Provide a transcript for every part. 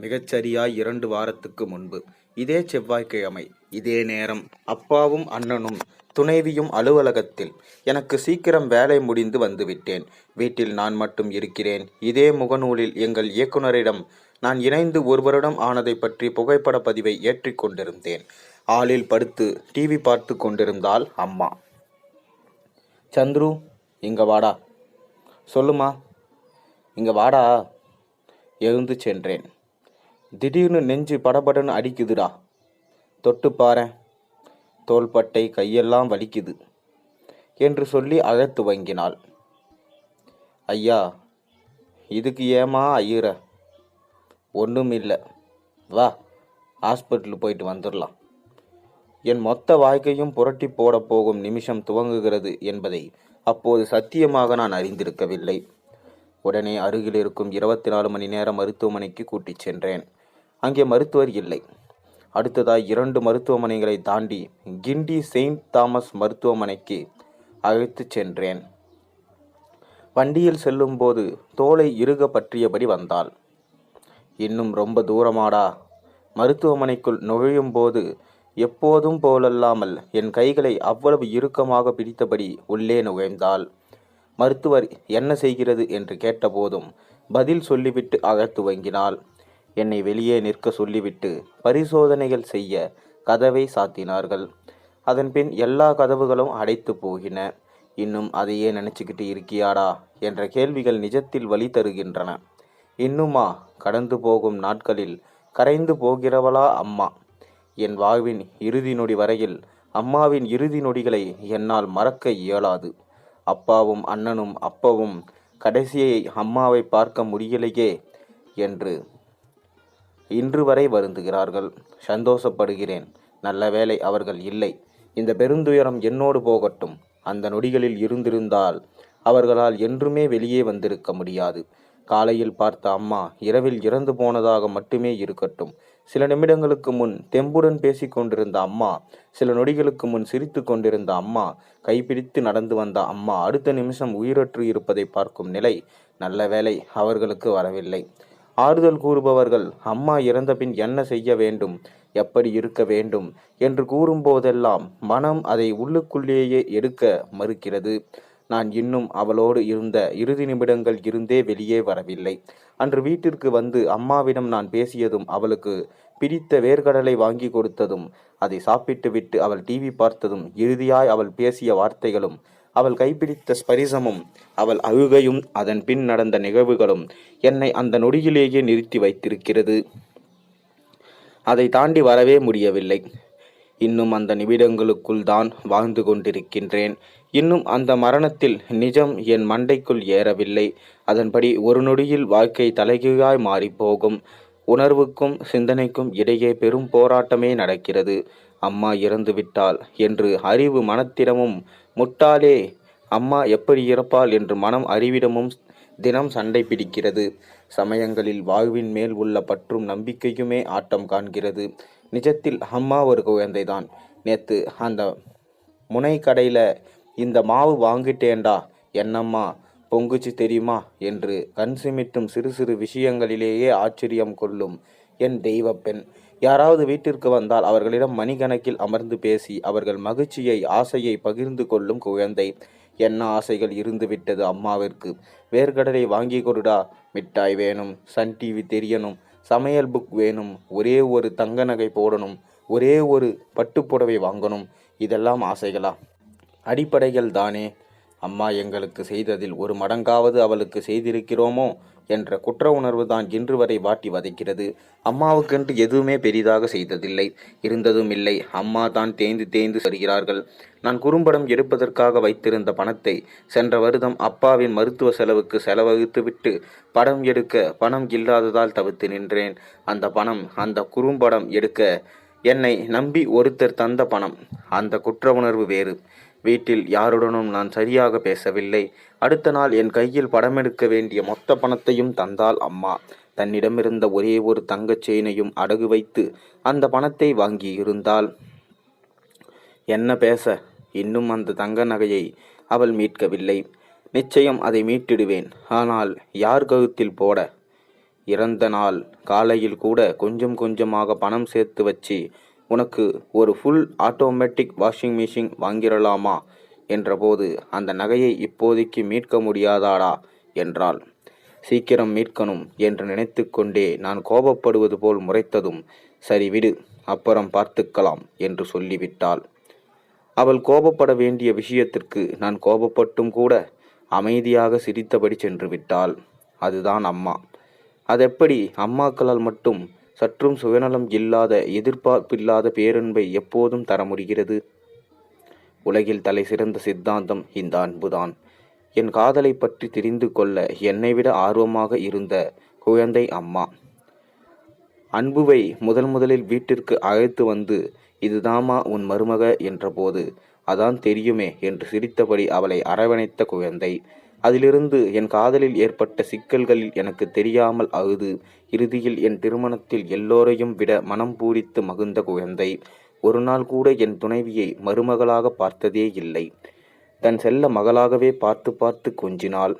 மிகச்சரியாய் இரண்டு வாரத்துக்கு முன்பு. இதே செவ்வாய்க்கிழமை இதே நேரம். அப்பாவும் அண்ணனும் துணைவியும் அலுவலகத்தில். எனக்கு சீக்கிரம் வேலை முடிந்து வந்துவிட்டேன். வீட்டில் நான் மட்டும் இருக்கிறேன். இதே முகநூலில் எங்கள் இயக்குனரிடம் நான் இணைந்து ஒரு வருடம் ஆனதை பற்றி புகைப்பட பதிவை ஏற்றிக் கொண்டிருந்தேன். ஆளில் படுத்து டிவி பார்த்து கொண்டிருந்தால் அம்மா. சந்துரு இங்க வாடா. சொல்லுமா. இங்க வாடா. எழுந்து சென்றேன். திடீர்னு நெஞ்சு படபடன்னு அடிக்குதுடா. தொட்டு பாரேன் தோள்பட்டை கையெல்லாம் வலிக்குது என்று சொல்லி அழத் துவங்கினாள் ஐயா இதுக்கு ஏமா ஐயுற? ஒன்றும் இல்லை. வா ஹாஸ்பிட்டல் போயிட்டு வந்துடலாம் என் மொத்த வாழ்க்கையும் புரட்டி போட போகும் நிமிஷம் துவங்குகிறது என்பதை அப்போது சத்தியமாக நான் அறிந்திருக்கவில்லை. உடனே அருகில் இருக்கும் இருபத்தி நாலு மணி நேர மருத்துவமனைக்கு கூட்டிச் சென்றேன். அங்கே மருத்துவர் இல்லை. அடுத்ததாய் இரண்டு மருத்துவமனைகளை தாண்டி கிண்டி செயின்ட் தாமஸ் மருத்துவமனைக்கு அழைத்துச் சென்றேன். வண்டியில் செல்லும்போது தோலை இறுக பற்றியபடி வந்தாள். இன்னும் ரொம்ப தூரமாடா. மருத்துவமனைக்குள் நுழையும் போது எப்போதும் போலல்லாமல் என் கைகளை அவ்வளவு இறுக்கமாக பிடித்தபடி உள்ளே நுழைந்தாள். மருத்துவர் என்ன செய்கிறது? என்று கேட்டபோதும் பதில் சொல்லிவிட்டு அகத்துவங்கினாள் என்னை வெளியே நிற்க சொல்லிவிட்டு பரிசோதனைகள் செய்ய கதவை சாத்தினார்கள். அதன்பின் எல்லா கதவுகளும் அடைத்து போகின. இன்னும் அதையே நினச்சிக்கிட்டு இருக்கியாடா? என்ற கேள்விகள் நிஜத்தில் வழி தருகின்றன. இன்னுமா? கடந்து போகும் நாட்களில் கரைந்து போகிறவளா அம்மா? என் வாழ்வின் இறுதி நொடி வரையில் அம்மாவின் இறுதி நொடிகளை என்னால் மறக்க இயலாது. அப்பாவும் அண்ணனும் அப்பவும் கடைசியை அம்மாவை பார்க்க முடியலையே என்று இன்று வரை வருந்துகிறார்கள். சந்தோஷப்படுகிறேன். நல்ல வேலை அவர்கள் இல்லை. இந்த பெருந்துயரம் என்னோடு போகட்டும். அந்த நொடிகளில் இருந்திருந்தால் அவர்களால் என்றுமே வெளியே வந்திருக்க முடியாது. காலையில் பார்த்த அம்மா இரவில் இறந்து போனதாக மட்டுமே இருக்கட்டும். சில நிமிடங்களுக்கு முன் தெம்புடன் பேசிக் கொண்டிருந்த அம்மா சில நொடிகளுக்கு முன் சிரித்து கொண்டிருந்த அம்மா கைப்பிடித்து நடந்து வந்த அம்மா அடுத்த நிமிஷம் உயிரற்று இருப்பதை பார்க்கும் நிலை நல்ல வேலை அவர்களுக்கு வரவில்லை. ஆறுதல் கூறுபவர்கள் அம்மா இறந்த பின் என்ன செய்ய வேண்டும் எப்படி இருக்க வேண்டும் என்று கூறும்போதெல்லாம் மனம் அதை உள்ளுக்குள்ளேயே எடுக்க மறுக்கிறது. நான் இன்னும் அவளோடு இருந்த இறுதி நிமிடங்கள் இருந்தே வெளியே வரவில்லை. அன்று வீட்டிற்கு வந்து அம்மாவிடம் நான் பேசியதும் அவளுக்கு பிடித்த வேர்க்கடலை வாங்கி கொடுத்ததும் அதை சாப்பிட்டு விட்டு அவள் டிவி பார்த்ததும் இறுதியாய் அவள் பேசிய வார்த்தைகளும் அவள் கைப்பிடித்த ஸ்பரிசமும் அவள் அழுகையும் அதன் பின் நடந்த நிகழ்வுகளும் என்னை அந்த நொடியிலேயே நிறுத்தி வைத்திருக்கிறது. அதை தாண்டி வரவே முடியவில்லை. இன்னும் அந்த நிமிடங்களுக்குள் தான் வாழ்ந்து கொண்டிருக்கின்றேன். இன்னும் அந்த மரணத்தில் நிஜம் என் மண்டைக்குள் ஏறவில்லை. அதன்படி ஒரு நொடியில் வாழ்க்கை தலைகீழாய் மாறிப்போகும். உணர்வுக்கும் சிந்தனைக்கும் இடையே பெரும் போராட்டமே நடக்கிறது. அம்மா இறந்து விட்டாள் என்று அறிவு மனத்திடமும் முட்டாளே அம்மா எப்படி இறப்பாள் என்று மனம் அறிவிடமும் தினம் சண்டை பிடிக்கிறது. சமயங்களில் வாழ்வின் மேல் உள்ள பற்றும் நம்பிக்கையுமே ஆட்டம் காண்கிறது. நிஜத்தில் அம்மா ஒரு குழந்தைதான். நேத்து அந்த முனை கடையில் இந்த மாவு வாங்கிட்டேன்டா என்னம்மா பொங்குச்சு தெரியுமா என்று கண் சிமிட்டும் சிறு சிறு விஷயங்களிலேயே ஆச்சரியம் கொள்ளும் என் தெய்வப்பெண் யாராவது வீட்டிற்கு வந்தால் அவர்களிடம் மணிக்கணக்கில் அமர்ந்து பேசி அவர்கள் மகிழ்ச்சியை ஆசையை பகிர்ந்து கொள்ளும் குழந்தை. என்ன ஆசைகள் இருந்து விட்டது அம்மாவிற்கு? வேர்க்கடலை வாங்கி கொடுடா மிட்டாய் வேணும் சன் டிவி தெரியணும் சமையல் புக் வேணும் ஒரே ஒரு தங்க நகை போடணும் ஒரே ஒரு பட்டுப்புடவை வாங்கணும் இதெல்லாம் ஆசைகளா? அடிப்படைகள் தானே. அம்மா எங்களுக்கு செய்ததில் ஒரு மடங்காவது அவளுக்கு செய்திருக்கிறோமோ? என்ற குற்ற உணர்வு தான் இன்று வரை வாட்டி வதைக்கிறது. அம்மாவுக்கென்று எதுவுமே பெரிதாக செய்ததில்லை. இருந்ததும் இல்லை. அம்மா தான் தேய்ந்து தேய்ந்து செல்கிறார்கள் நான் குறும்படம் எடுப்பதற்காக வைத்திருந்த பணத்தை சென்ற வருடம் அப்பாவின் மருத்துவ செலவுக்கு செலவழித்துவிட்டு படம் எடுக்க பணம் இல்லாததால் தவித்து நின்றேன். அந்த பணம் அந்த குறும்படம் எடுக்க என்னை நம்பி ஒருத்தர் தந்த பணம். அந்த குற்ற உணர்வு வேறு. வீட்டில் யாருடனும் நான் சரியாக பேசவில்லை. அடுத்த நாள் என் கையில் படமெடுக்க வேண்டிய மொத்த பணத்தையும் தந்தாள் அம்மா. தன்னிடமிருந்த ஒரே ஒரு தங்கச் செயினையும் அடகு வைத்து அந்த பணத்தை வாங்கி இருந்தாள். என்ன பேச? இன்னும் அந்த தங்க நகையை அவள் மீட்கவில்லை. நிச்சயம் அதை மீட்டிடுவேன். ஆனால் யார் கழுத்தில் போட? இறந்த நாள். காலையில் கூட கொஞ்சம் கொஞ்சமாக பணம் சேர்த்து வச்சு உனக்கு ஒரு ஃபுல் ஆட்டோமேட்டிக் வாஷிங் மிஷின் வாங்கிடலாமா? என்றபோது அந்த நகையை இப்போதைக்கு மீட்க முடியாதாடா? என்றாள். சீக்கிரம் மீட்கணும் என்று நினைத்து கொண்டே நான் கோபப்படுவது போல் முறைத்ததும் சரி விடு அப்புறம் பார்த்துக்கலாம் என்று சொல்லிவிட்டாள். அவள் கோபப்பட வேண்டிய விஷயத்திற்கு நான் கோபப்பட்டும் கூட அமைதியாக சிரித்தபடி சென்று விட்டாள். அதுதான் அம்மா. அதெப்படி அம்மாக்களால் மட்டும் சற்றும் சுயநலம் இல்லாத எதிர்பார்ப்பில்லாத பேரன்பை எப்போதும் தர முடிகிறது. உலகில் தலை சிறந்த சித்தாந்தம் இந்த அன்புதான். என் காதலை பற்றி தெரிந்து கொள்ள என்னை விட ஆர்வமாக இருந்த குழந்தை அம்மா. அன்புவை முதல் முதலில் வீட்டிற்கு அழைத்து வந்து இதுதாமா உன் மருமக என்றபோது அதான் தெரியுமே என்று சிரித்தபடி அவளை அரவணைத்த குழந்தை. அதிலிருந்து என் காதலில் ஏற்பட்ட சிக்கல்களில் எனக்கு தெரியாமல் அழுது. இறுதியில் என் திருமணத்தில் எல்லோரையும் விட மனம் பூரித்து மகிழ்ந்த குழந்தை. ஒரு நாள் கூட என் துணைவியை மருமகளாக பார்த்ததே இல்லை. தன் செல்ல மகளாகவே பார்த்து பார்த்து கொஞ்சினாள்.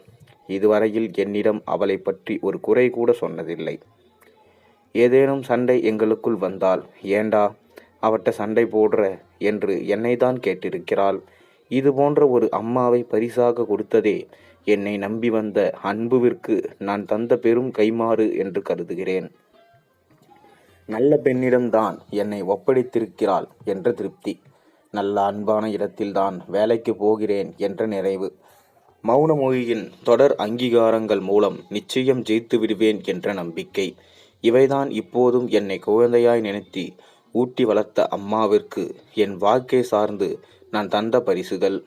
இதுவரையில் என்னிடம் அவளை பற்றி ஒரு குறை கூட சொன்னதில்லை. ஏதேனும் சண்டை எங்களுக்குள் வந்தால் ஏண்டா அவட்ட சண்டை போடுற? என்று என்னைதான் கேட்டிருக்கிறாள். இது போன்ற ஒரு அம்மாவை பரிசாக கொடுத்ததே என்னை நம்பி வந்த அன்புவிற்கு நான் தந்த பெரும் கைமாறு என்று கருதுகிறேன். நல்ல பெண்ணிடம்தான் என்னை ஒப்படைத்திருக்கிறாள் என்ற திருப்தி. நல்ல அன்பான இடத்தில்தான் வேலைக்கு போகிறேன் என்ற நிறைவு. மௌன மொழியின் தொடர் அங்கீகாரங்கள் மூலம் நிச்சயம் ஜெயித்து விடுவேன் என்ற நம்பிக்கை. இவைதான் இப்போதும் என்னை குழந்தையாய் நினைத்து ஊட்டி வளர்த்த அம்மாவிற்கு என் வாழ்க்கை சார்ந்து நான் தந்த பரிசுகள்.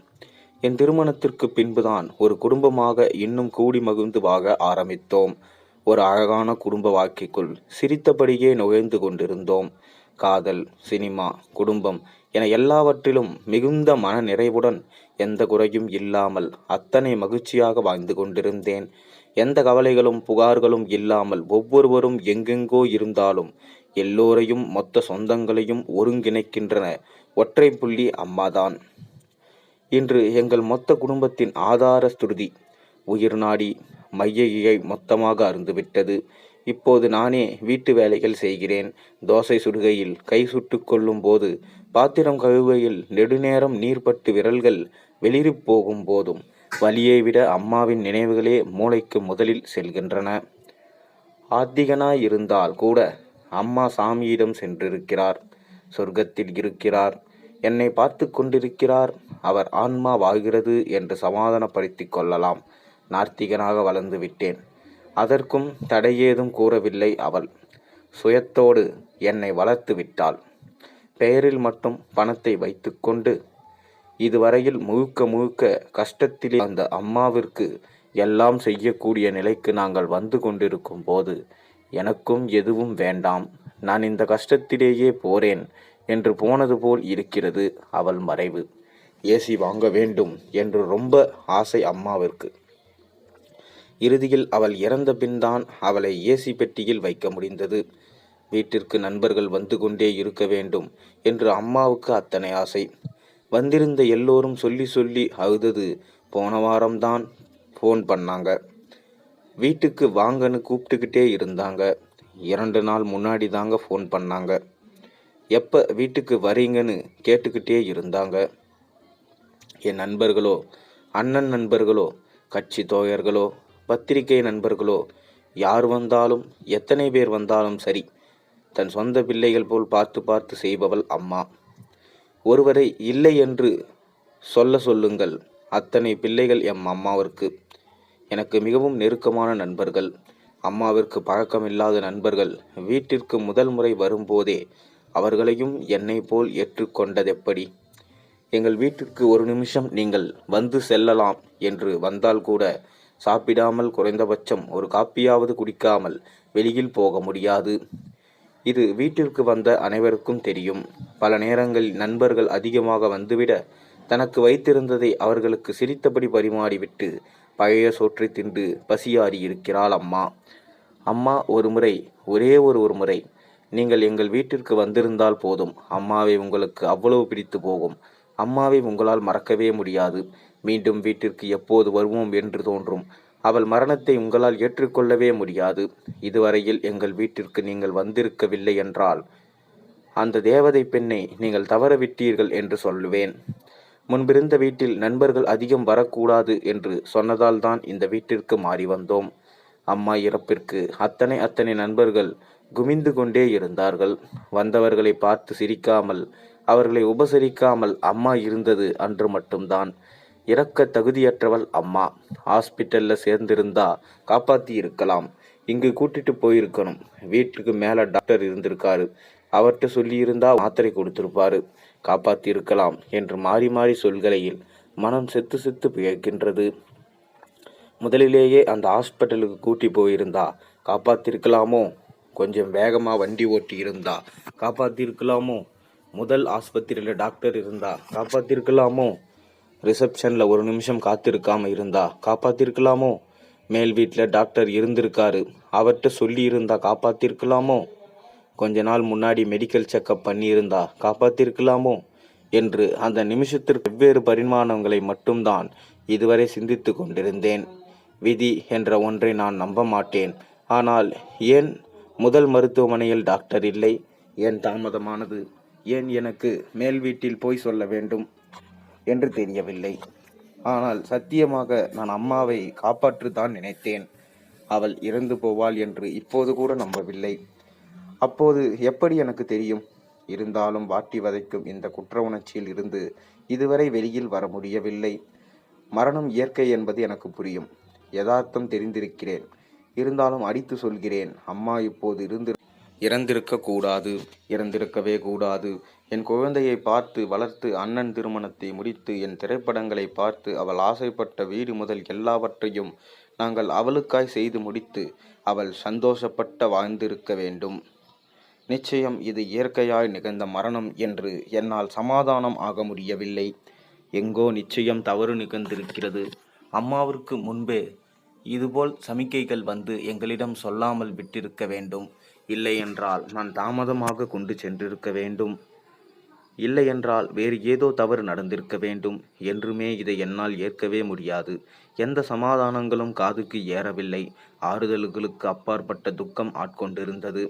என் திருமணத்திற்கு பின்புதான் ஒரு குடும்பமாக இன்னும் கூடி மகிழ்ந்து வாக ஆரம்பித்தோம். ஒரு அழகான குடும்ப வாழ்க்கைக்குள் சிரித்தபடியே நுழைந்து கொண்டிருந்தோம். காதல் சினிமா குடும்பம் என எல்லாவற்றிலும் மிகுந்த மன நிறைவுடன் எந்த குறையும் இல்லாமல் அத்தனை மகிழ்ச்சியாக வாழ்ந்து கொண்டிருந்தேன். எந்த கவலைகளும் புகார்களும் இல்லாமல் ஒவ்வொருவரும் எங்கெங்கோ இருந்தாலும் எல்லோரையும் மொத்த சொந்தங்களையும் ஒருங்கிணைக்கின்றன. ஒற்றை புள்ளி அம்மாதான். இன்று எங்கள் மொத்த குடும்பத்தின் ஆதார ஸ்துருதி உயிர் நாடி மைய மொத்தமாக அருந்துவிட்டது இப்போது நானே வீட்டு வேலைகள் செய்கிறேன். தோசை சுடுகையில் கை சுட்டு கொள்ளும் போது பாத்திரம் கழுவையில் நெடுநேரம் நீர்பட்டு விரல்கள் வெளிரி போகும் போதும் வலியை விட அம்மாவின் நினைவுகளே மூளைக்கு முதலில் செல்கின்றன. ஆத்திகனாய் இருந்தால் கூட அம்மா சாமியிடம் சென்றிருக்கிறார் சொர்க்கத்தில் இருக்கிறார். என்னை பார்த்து கொண்டிருக்கிறார். அவர் ஆன்மா வாழ்கிறது என்று சமாதானப்படுத்திக் கொள்ளலாம். நார்த்திகனாக வளர்ந்து விட்டேன். அதற்கும் தடையேதும் கூறவில்லை அவள். சுயத்தோடு என்னை வளர்த்து விட்டாள். பெயரில் மட்டும் பணத்தை வைத்துக்கொண்டு இதுவரையில் முழுக்க முழுக்க கஷ்டத்திலே அந்த அம்மாவிற்கு எல்லாம் செய்யக்கூடிய நிலைக்கு நாங்கள் வந்து கொண்டிருக்கும் போது எனக்கும் எதுவும் வேண்டாம். நான் இந்த கஷ்டத்திலேயே போறேன். என்று போனது போல் இருக்கிறது அவள் மறைவு. ஏசி வாங்க வேண்டும் என்று ரொம்ப ஆசை அம்மாவிற்கு. இறுதியில் அவள் இறந்த பின்தான் அவளை ஏசி பெட்டியில் வைக்க முடிந்தது. வீட்டிற்கு நண்பர்கள் வந்து கொண்டே இருக்க வேண்டும் என்று அம்மாவுக்கு அத்தனை ஆசை. வந்திருந்த எல்லோரும் சொல்லி சொல்லி அழுதது போன வாரம்தான் ஃபோன் பண்ணாங்க. வீட்டுக்கு வாங்கன்னு கூப்பிட்டுக்கிட்டே இருந்தாங்க. இரண்டு நாள் முன்னாடி தாங்க ஃபோன் பண்ணாங்க. எப்போ வீட்டுக்கு வரீங்கன்னு கேட்டுக்கிட்டே இருந்தாங்க. என் நண்பர்களோ அண்ணன் நண்பர்களோ கட்சி தோழர்களோ பத்திரிகை நண்பர்களோ யார் வந்தாலும் எத்தனை பேர் வந்தாலும் சரி தன் சொந்த பிள்ளைகள் போல் பார்த்து பார்த்து செய்பவள் அம்மா. ஒருவரை இல்லை என்று சொல்ல சொல்லுங்கள் அத்தனை பிள்ளைகள் எம் அம்மாவிற்கு. எனக்கு மிகவும் நெருக்கமான நண்பர்கள். அம்மாவிற்கு பழக்கமில்லாத நண்பர்கள். வீட்டிற்கு முதல் முறை வரும்போதே அவர்களையும் என்னை போல் ஏற்றுக்கொண்டதெப்படி? எங்கள் வீட்டிற்கு ஒரு நிமிஷம் நீங்கள் வந்து செல்லலாம் என்று வந்தால் கூட சாப்பிடாமல் குறைந்தபட்சம் ஒரு காப்பியாவது குடிக்காமல் வெளியில் போக முடியாது. இது வீட்டிற்கு வந்த அனைவருக்கும் தெரியும். பல நேரங்களில் நண்பர்கள் அதிகமாக வந்துவிட தனக்கு வைத்திருந்ததை அவர்களுக்கு சிரித்தபடி பரிமாறிவிட்டு பழைய சோற்றை தின்று பசியாறி இருக்கிறாள் அம்மா. அம்மா ஒரு முறை ஒரே ஒரு ஒரு முறை நீங்கள் எங்கள் வீட்டிற்கு வந்திருந்தால் போதும். அம்மாவை உங்களுக்கு அவ்வளவு பிடித்து போகும். அம்மாவை உங்களால் மறக்கவே முடியாது. மீண்டும் வீட்டிற்கு எப்போது வருவோம் என்று தோன்றும். அவள் மரணத்தை உங்களால் ஏற்றுக்கொள்ளவே முடியாது. இதுவரையில் எங்கள் வீட்டிற்கு நீங்கள் வந்திருக்கவில்லை என்றால் அந்த தேவதை பெண்ணை நீங்கள் தவறவிட்டீர்கள் என்று சொல்லுவேன். முன்பிருந்த வீட்டில் நண்பர்கள் அதிகம் வரக்கூடாது என்று சொன்னதால் தான் இந்த வீட்டிற்கு மாறி வந்தோம். அம்மா இறப்பிற்கு அத்தனை அத்தனை நண்பர்கள் குமிந்து கொண்டே இருந்தார்கள். வந்தவர்களை பார்த்து சிரிக்காமல் அவர்களை உபசரிக்காமல் அம்மா இருந்தது அன்று மட்டும்தான். இறக்க தகுதியற்றவள் அம்மா. ஹாஸ்பிட்டல்ல சேர்ந்திருந்தா காப்பாத்தி இருக்கலாம். இங்கு கூட்டிட்டு போயிருக்கணும். வீட்டுக்கு மேல டாக்டர் இருந்திருக்காரு. அவர்கிட்ட சொல்லியிருந்தா மாத்திரை கொடுத்திருப்பாரு. காப்பாத்தி இருக்கலாம் என்று மாறி மாறி சொல்கலையில் மனம் செத்து செத்து பிழைக்கின்றது. முதலிலேயே அந்த ஹாஸ்பிட்டலுக்கு கூட்டி போயிருந்தா. காப்பாத்திருக்கலாமோ? கொஞ்சம் வேகமாக வண்டி ஓட்டி இருந்தா. காப்பாத்திருக்கலாமோ? முதல் ஆஸ்பத்திரியில் டாக்டர் இருந்தா. காப்பாத்திருக்கலாமோ? ரிசப்ஷனில் ஒரு நிமிஷம் காத்திருக்காமல் இருந்தா. காப்பாத்திருக்கலாமோ? மேல் வீட்டில் டாக்டர் இருந்திருக்காரு. அவர்கிட்ட சொல்லி இருந்தா காப்பாத்திருக்கலாமோ? கொஞ்ச நாள் முன்னாடி மெடிக்கல் செக்கப் பண்ணியிருந்தா காப்பாத்திருக்கலாமோ? என்று அந்த நிமிஷத்திற்கு வெவ்வேறு பரிமாணங்களை மட்டும்தான் இதுவரை சிந்தித்து கொண்டிருந்தேன். விதி என்ற ஒன்றை நான் நம்ப மாட்டேன். ஆனால் ஏன் முதல் மருத்துவமனையில் டாக்டர் இல்லை? ஏன் தாமதமானது? ஏன் எனக்கு மேல் வீட்டில் போய் சொல்ல வேண்டும் என்று தெரியவில்லை. ஆனால் சத்தியமாக நான் அம்மாவை காப்பாற்றுத்தான் நினைத்தேன். அவள் இறந்து போவாள் என்று இப்போது கூட நம்பவில்லை. அப்போது எப்படி எனக்கு தெரியும்? இருந்தாலும் வாட்டி வதைக்கும் இந்த குற்ற உணர்ச்சியில் இருந்து இதுவரை வெளியில் வர முடியவில்லை. மரணம் இயற்கை என்பது எனக்கு புரியும். யதார்த்தம் தெரிந்திருக்கிறேன். இருந்தாலும் அடித்து சொல்கிறேன் அம்மா இப்போது இருந்து இறந்திருக்க கூடாது இறந்திருக்கவே கூடாது. என் குழந்தையை பார்த்து வளர்த்து அண்ணன் திருமணத்தை முடித்து என் திரைப்படங்களை பார்த்து அவள் ஆசைப்பட்ட வீடு முதல் எல்லாவற்றையும் நாங்கள் அவளுக்காய் செய்து முடித்து அவள் சந்தோஷப்பட்ட வாழ்ந்திருக்க வேண்டும். நிச்சயம் இது இயற்கையாய் நிகழ்ந்த மரணம் என்று என்னால் சமாதானம் ஆக முடியவில்லை. எங்கோ நிச்சயம் தவறு நிகழ்ந்திருக்கிறது. அம்மாவிற்கு முன்பே இதுபோல் சமிக்கைகள் வந்து எங்களிடம் சொல்லாமல் விட்டிருக்க வேண்டும். இல்லை என்றால் நான் தாமதமாக கொண்டு சென்றிருக்க வேண்டும். இல்லை என்றால் வேறு ஏதோ தவறு நடந்திருக்க வேண்டும். என்றுமே இதை என்னால் ஏற்கவே முடியாது. எந்த சமாதானங்களும் காதுக்கு ஏறவில்லை. ஆறுதல்களுக்கு அப்பாற்பட்ட துக்கம் ஆட்கொண்டிருந்தது.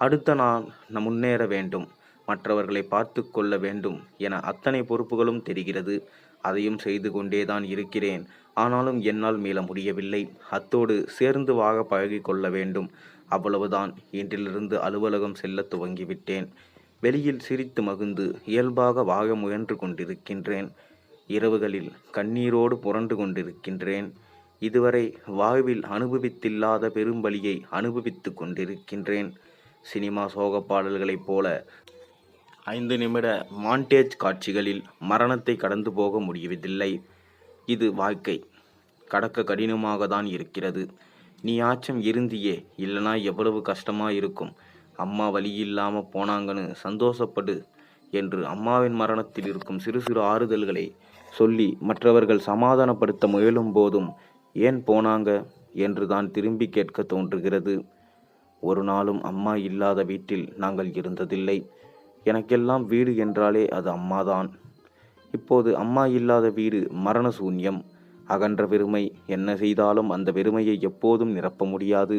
அடுத்த நான் முன்னேற வேண்டும். மற்றவர்களை பார்த்து கொள்ள வேண்டும் என அத்தனை பொறுப்புகளும் தெரிகிறது. அதையும் செய்து கொண்டேதான் இருக்கிறேன். ஆனாலும் என்னால் மீள முடியவில்லை. அத்தோடு சேர்ந்து வாக பழகி கொள்ள வேண்டும். அவ்வளவுதான். இன்றிலிருந்து அலுவலகம் செல்ல துவங்கிவிட்டேன். வெளியில் சிரித்து மகிழ்ந்து இயல்பாக வாக முயன்று கொண்டிருக்கின்றேன். இரவுகளில் கண்ணீரோடு புரண்டு கொண்டிருக்கின்றேன். இதுவரை வாழ்வில் அனுபவித்தில்லாத பெரும்பலியை அனுபவித்து கொண்டிருக்கின்றேன். சினிமா சோக பாடல்களைப் போல ஐந்து நிமிட மாண்டேஜ் காட்சிகளில் மரணத்தை கடந்து போக முடியவில்லை. இது வாழ்க்கை. கடக்க கடினமாக தான் இருக்கிறது. நீ ஆச்சம் இருந்தியே இல்லைனா எவ்வளவு கஷ்டமாக இருக்கும் அம்மா வழி இல்லாமல் போனாங்கன்னு சந்தோஷப்படு என்று அம்மாவின் மரணத்தில் இருக்கும் சிறு சிறு ஆறுதல்களை சொல்லி மற்றவர்கள் சமாதானப்படுத்த முயலும் போதும் ஏன் போனாங்க என்று தான் திரும்பி கேட்க தோன்றுகிறது. ஒரு நாளும் அம்மா இல்லாத வீட்டில் நாங்கள் இருந்ததில்லை. எனக்கெல்லாம் வீடு என்றாலே அது அம்மாதான். இப்போது அம்மா இல்லாத வீடு மரண சூன்யம். அகன்ற வெறுமை என்ன செய்தாலும் அந்த வெறுமையை எப்போதும் நிரப்ப முடியாது.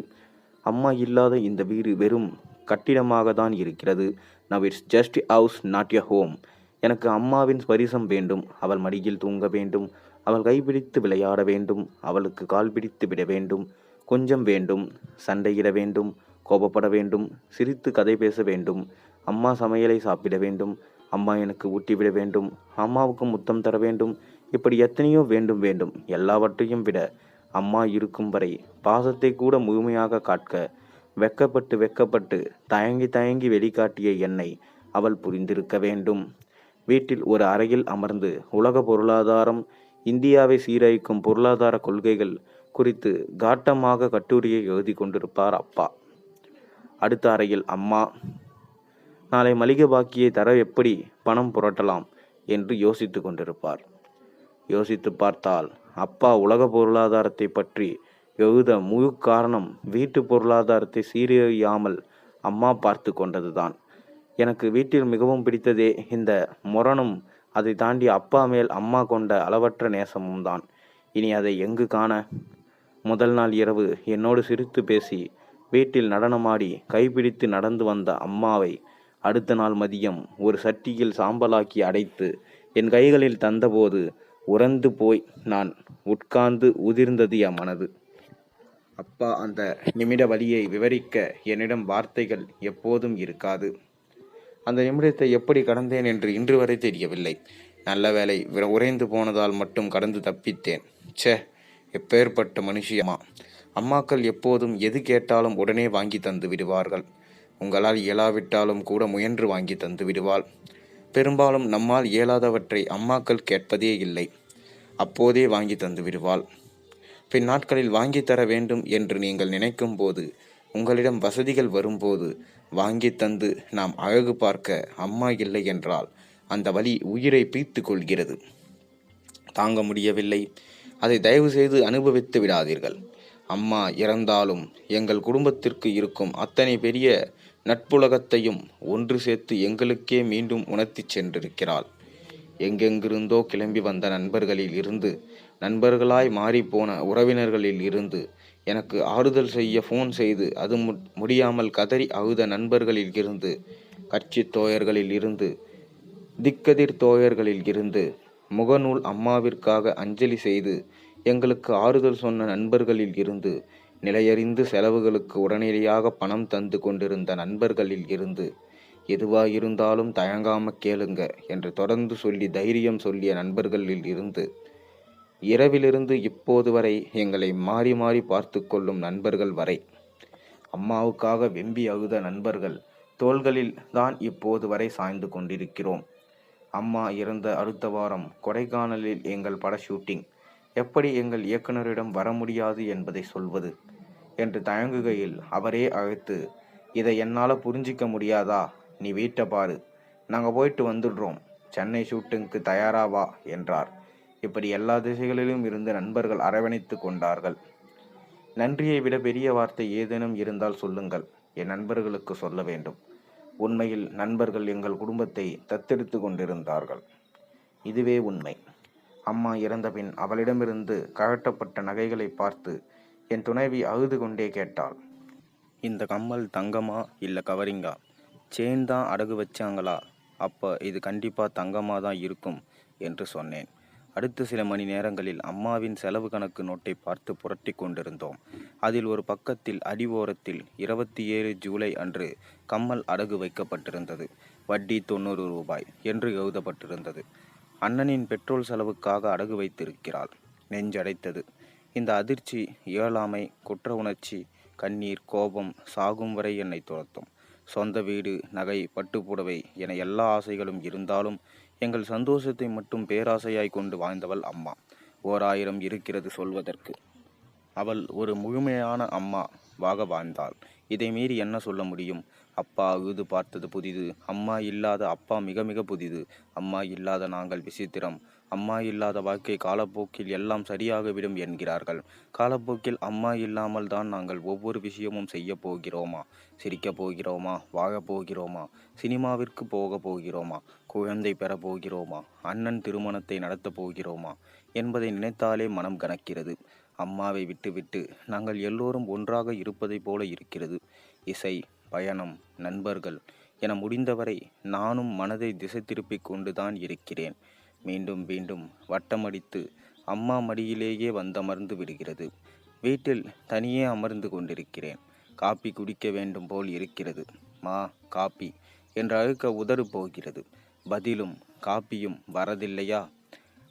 அம்மா இல்லாத இந்த வீடு வெறும் கட்டிடமாக தான் இருக்கிறது now it's just house not a home எனக்கு அம்மாவின் ஸ்பரிசம் வேண்டும். அவள் மடியில் தூங்க வேண்டும். அவள் கைபிடித்து விளையாட வேண்டும். அவளுக்கு கால் பிடித்து விட வேண்டும். கொஞ்சம் வேண்டும். சண்டையிட வேண்டும். கோபப்பட வேண்டும். சிரித்து கதை பேச வேண்டும். அம்மா சமையலை சாப்பிட வேண்டும். அம்மா எனக்கு ஊட்டிவிட வேண்டும் அம்மாவுக்கு முத்தம் தர வேண்டும் இப்படி எத்தனையோ வேண்டும் வேண்டும் எல்லாவற்றையும் விட அம்மா இருக்கும் வரை பாசத்தை கூட முழுமையாக காட்க வெக்கப்பட்டு வெக்கப்பட்டு தயங்கி தயங்கி வெளிக்காட்டிய என்னை அவள் புரிந்திருக்க வேண்டும். வீட்டில் ஒரு அறையில் அமர்ந்து உலக பொருளாதாரம் இந்தியாவை சீரழிக்கும் பொருளாதார கொள்கைகள் குறித்து காட்டமாக கட்டுரையை எழுதி கொண்டிருப்பார் அப்பா. அடுத்த அறையில் அம்மா நாளை மளிகை பாக்கியை தர எப்படி பணம் புரட்டலாம் என்று யோசித்து கொண்டிருப்பார். யோசித்து பார்த்தால் அப்பா உலக பொருளாதாரத்தை பற்றி எழுத முழு காரணம் வீட்டு பொருளாதாரத்தை சீரழியாமல் அம்மா பார்த்து கொண்டதுதான். எனக்கு வீட்டில் மிகவும் பிடித்ததே இந்த முரணும் அதை தாண்டி அப்பா மேல் அம்மா கொண்ட அளவற்ற நேசமும் தான். இனி அதை எங்கு காண? முதல் நாள் இரவு என்னோடு சிரித்து பேசி வீட்டில் நடனமாடி கைப்பிடித்து நடந்து வந்த அம்மாவை அடுத்த நாள் மதியம் ஒரு சட்டியில் சாம்பலாக்கி அடைத்து என் கைகளில் தந்தபோது உறந்து போய் நான் உட்கார்ந்து உதிர்ந்தது என் மனது. அப்பா அந்த நிமிட வழியை விவரிக்க என்னிடம் வார்த்தைகள் எப்போதும் இருக்காது. அந்த நிமிடத்தை எப்படி கடந்தேன் என்று இன்று வரை தெரியவில்லை. நல்ல வேளை உறைந்து போனதால் மட்டும் கடந்து தப்பித்தேன். ச்சே எப்பேற்பட்ட மனுஷியம்மா அம்மாக்கள் எப்போதும் எது கேட்டாலும் உடனே வாங்கி தந்து விடுவார்கள். உங்களால் இயலாவிட்டாலும் கூட முயன்று வாங்கி தந்து விடுவாள். பெரும்பாலும் நம்மால் இயலாதவற்றை அம்மாக்கள் கேட்பதே இல்லை. அப்போதே வாங்கி தந்து விடுவாள். பின் நாட்களில் வாங்கி தர வேண்டும் என்று நீங்கள் நினைக்கும் போது உங்களிடம் வசதிகள் வரும்போது வாங்கி தந்து நாம் அழகு பார்க்க அம்மா இல்லை என்றால் அந்த வழி உயிரை பீத்து கொள்கிறது. தாங்க முடியவில்லை. அதை தயவு செய்து அனுபவித்து விடாதீர்கள். அம்மா இறந்தாலும் எங்கள் குடும்பத்திற்கு இருக்கும் அத்தனை பெரிய நட்புலகத்தையும் ஒன்று சேர்த்து எங்களுக்கே மீண்டும் உணர்த்திச் சென்றிருக்கிறாள். எங்கெங்கிருந்தோ கிளம்பி வந்த நண்பர்களில் இருந்து நண்பர்களாய் மாறிப்போன உறவினர்களில் இருந்து எனக்கு ஆறுதல் செய்ய ஃபோன் செய்து அது மு- முடியாமல் கதறி அழுத நண்பர்களில் இருந்து கட்சித் தோயர்களில் இருந்து திக்கதிர் தோயர்களில் இருந்து முகநூல் அம்மாவிற்காக அஞ்சலி செய்து எங்களுக்கு ஆறுதல் சொன்ன நண்பர்களில் இருந்து நிலையறிந்து செலவுகளுக்கு உடனடியாக பணம் தந்து கொண்டிருந்த நண்பர்களில் இருந்து எதுவாயிருந்தாலும் தயங்காம கேளுங்க என்று தொடர்ந்து சொல்லி தைரியம் சொல்லிய நண்பர்களில் இருந்து இரவிலிருந்து இப்போது வரை எங்களை மாறி மாறி பார்த்து கொள்ளும் நண்பர்கள் வரை அம்மாவுக்காக வெம்பி அழுத நண்பர்கள் தோள்களில் தான் இப்போது வரை சாய்ந்து கொண்டிருக்கிறோம். அம்மா இறந்த அடுத்த வாரம் கொடைக்கானலில் எங்கள் பட ஷூட்டிங். எப்படி எங்கள் இயக்குனரிடம் வர முடியாது என்பதை சொல்வது என்று தயங்குகையில் அவரே அழைத்து இதை என்னால் புரிஞ்சிக்க முடியாதா? நீ வீட்டை பாரு. நாங்கள் போயிட்டு வந்துடுறோம். சென்னை ஷூட்டிங்க்கு தயாராவா என்றார். இப்படி எல்லா திசைகளிலும் இருந்து நண்பர்கள் அரவணைத்து கொண்டார்கள். நன்றியை விட பெரிய வார்த்தை ஏதேனும் இருந்தால் சொல்லுங்கள். என் நண்பர்களுக்கு சொல்ல வேண்டும். உண்மையில் நண்பர்கள் எங்கள் குடும்பத்தை தத்தெடுத்து கொண்டிருந்தார்கள். இதுவே உண்மை. அம்மா இறந்தபின் அவளிடமிருந்து கழட்டப்பட்ட நகைகளை பார்த்து என் துணைவி அழுது கொண்டே கேட்டாள். இந்த கம்மல் தங்கமா இல்லை கவரிங்கா? செயின் தான் அடகு வச்சாங்களா? அப்போ இது கண்டிப்பாக தங்கமாக தான் இருக்கும் என்று சொன்னேன். அடுத்த சில மணி நேரங்களில் அம்மாவின் செலவு கணக்கு நோட்டை பார்த்து புரட்டி கொண்டிருந்தோம். அதில் ஒரு பக்கத்தில் அடி ஓரத்தில் இருபத்தி ஏழு ஜூலை அன்று கம்மல் அடகு வைக்கப்பட்டிருந்தது. வட்டி தொண்ணூறு ரூபாய் என்று எழுதப்பட்டிருந்தது. அண்ணனின் பெட்ரோல் செலவுக்காக அடகு வைத்திருக்கிறாள். நெஞ்சடைத்தது. இந்த அதிர்ச்சி இயலாமை குற்ற உணர்ச்சி கண்ணீர் கோபம் சாகும் வரை என்னை துரத்தும். சொந்த வீடு நகை பட்டுப்புடவை என எல்லா ஆசைகளும் இருந்தாலும் எங்கள் சந்தோஷத்தை மட்டும் பேராசையாய் கொண்டு வாழ்ந்தவள் அம்மா. ஓர் ஆயிரம் இருக்கிறது சொல்வதற்கு. அவள் ஒரு முழுமையான அம்மா வாக வாழ்ந்தாள். இதை மீறி என்ன சொல்ல முடியும்? அப்பா அழுது பார்த்தது புதிது. அம்மா இல்லாத அப்பா மிக மிக புதிது. அம்மா இல்லாத நாங்கள் விசித்திரம். அம்மா இல்லாத வாழ்க்கை காலப்போக்கில் எல்லாம் சரியாகிவிடும் என்கிறார்கள். காலப்போக்கில் அம்மா இல்லாமல் தான் நாங்கள் ஒவ்வொரு விஷயமும் செய்ய போகிறோமா? சிரிக்கப் போகிறோமா? வாழப் போகிறோமா? சினிமாவிற்கு போக போகிறோமா? குழந்தை பெற போகிறோமா? அண்ணன் திருமணத்தை நடத்தப் போகிறோமா? என்பதை நினைத்தாலே மனம் கனக்கிறது. அம்மாவை விட்டுவிட்டு நாங்கள் எல்லோரும் ஒன்றாக இருப்பதைப் போல இருக்கிறது. இசை பயணம் நண்பர்கள் என முடிந்தவரை நானும் மனதை திசை திருப்பிக் கொண்டுதான் இருக்கிறேன். மீண்டும் மீண்டும் வட்டமடித்து அம்மா மடியிலேயே வந்தமர்ந்து விடுகிறது. வீட்டில் தனியே அமர்ந்து கொண்டிருக்கிறேன். காப்பி குடிக்க வேண்டும் போல் இருக்கிறது. மா காப்பி என்று அழுக்க உதறு போகிறது. பதிலும் காப்பியும் வரதில்லையா?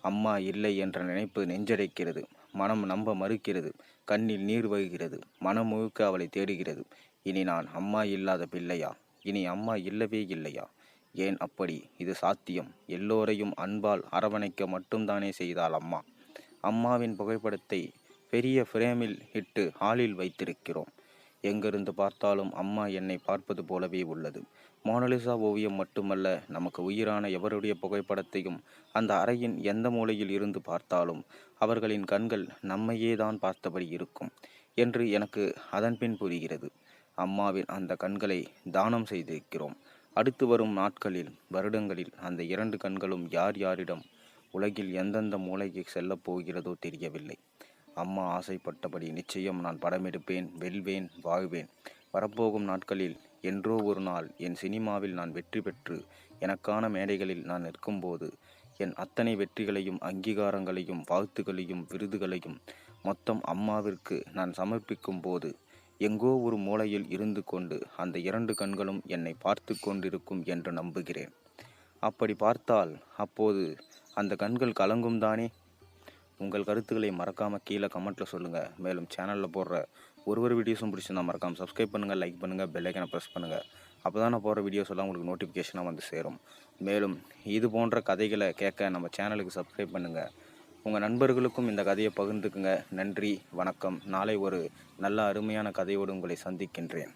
அம்மா இல்லை என்ற நினைப்பு நெஞ்சடைக்கிறது. மனம் நம்ப மறுக்கிறது. கண்ணில் நீர் வகுகிறது மனம் முழுக்க அவளை தேடுகிறது. இனி நான் அம்மா இல்லாத பிள்ளையா? இனி அம்மா இல்லவே இல்லையா? ஏன் அப்படி? இது சாத்தியம். எல்லோரையும் அன்பால் அரவணைக்க மட்டும்தானே செய்தாள் அம்மா. அம்மாவின் புகைப்படத்தை பெரிய ஃப்ரேமில் இட்டு ஹாலில் வைத்திருக்கிறோம். எங்கிருந்து பார்த்தாலும் அம்மா என்னை பார்ப்பது போலவே உள்ளது. மோனலிசா ஓவியம் மட்டுமல்ல நமக்கு உயிரான எவருடைய புகைப்படத்தையும் அந்த அறையின் எந்த மூலையில் இருந்து பார்த்தாலும் அவர்களின் கண்கள் நம்மையே தான் பார்த்தபடி இருக்கும் என்று எனக்கு அதன்பின் புரிகிறது. அம்மாவின் அந்த கண்களை தானம் செய்திருக்கிறோம். அடுத்து வரும் நாட்களில் வருடங்களில் அந்த இரண்டு கண்களும் யார் யாரிடம் உலகில் எந்தெந்த மூலைக்கு செல்லப் போகிறதோ தெரியவில்லை. அம்மா ஆசைப்பட்டபடி நிச்சயம் நான் படம் எடுப்பேன் வெல்வேன் வாழ்வேன். வரப்போகும் நாட்களில் என்றோ ஒரு நாள் என் சினிமாவில் நான் வெற்றி பெற்று எனக்கான மேடைகளில் நான் நிற்கும்போது என் அத்தனை வெற்றிகளையும் அங்கீகாரங்களையும் வாழ்த்துகளையும் விருதுகளையும் மொத்தம் அம்மாவிற்கு நான் சமர்ப்பிக்கும் போது எங்கோ ஒரு மூலையில் இருந்து கொண்டு அந்த இரண்டு கண்களும் என்னை பார்த்து கொண்டிருக்கும் என்று நம்புகிறேன். அப்படி பார்த்தால் அப்போது அந்த கண்கள் கலங்கும் தானே? உங்கள் கருத்துக்களை மறக்காமல் கீழே கமெண்ட்டில் சொல்லுங்கள் மேலும் சேனலில் போடுற ஒரு ஒரு வீடியோஸும் பிடிச்சிருந்தா மறக்காமல் சப்ஸ்கிரைப் பண்ணுங்கள் லைக் பண்ணுங்கள் பெல்லைக்கனை ப்ரெஸ் பண்ணுங்கள் அப்போ தான் நான் போடுற வீடியோஸ் எல்லாம் உங்களுக்கு நோட்டிஃபிகேஷனாக வந்து சேரும். மேலும் இது போன்ற கதைகளை கேட்க நம்ம சேனலுக்கு சப்ஸ்கிரைப் பண்ணுங்கள் உங்கள் நண்பர்களுக்கும் இந்த கதையை பகிர்ந்துக்குங்க. நன்றி வணக்கம். நாளை ஒரு நல்ல அருமையான கதையோடு உங்களை சந்திக்கின்றேன்.